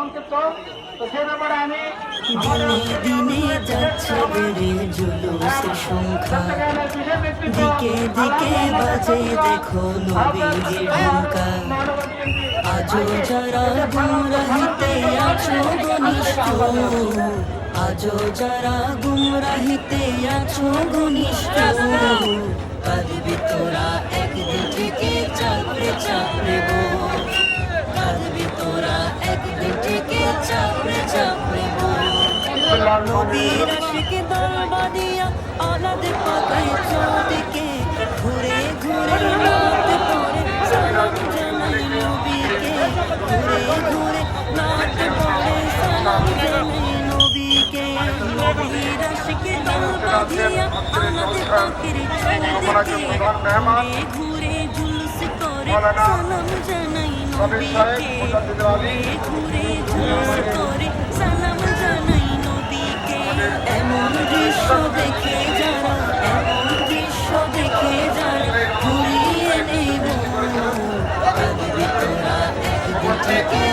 সংক্ষিপ্ত তো সে ব্যাপারে আমি দিনে যাচ্ছে বেড়ে সংখ্যা। দিকে দিকে বাজে দেখো নবীজির ঢঙ্কা আজও যারা গুমরাহিতে আছো ঘনিষ্ঠ। আজও যারা গুমরাহিতে আছো ঘনিষ্ঠ। কাঁদবি তোরা নবীর আশিকে দল বাঁধিয়া আলাদে পাকায় চৌদিকে ঘুরে ঘুরে করে সালাম জানাই নবীকে। ঘুরে ঘুরে করে Thank you.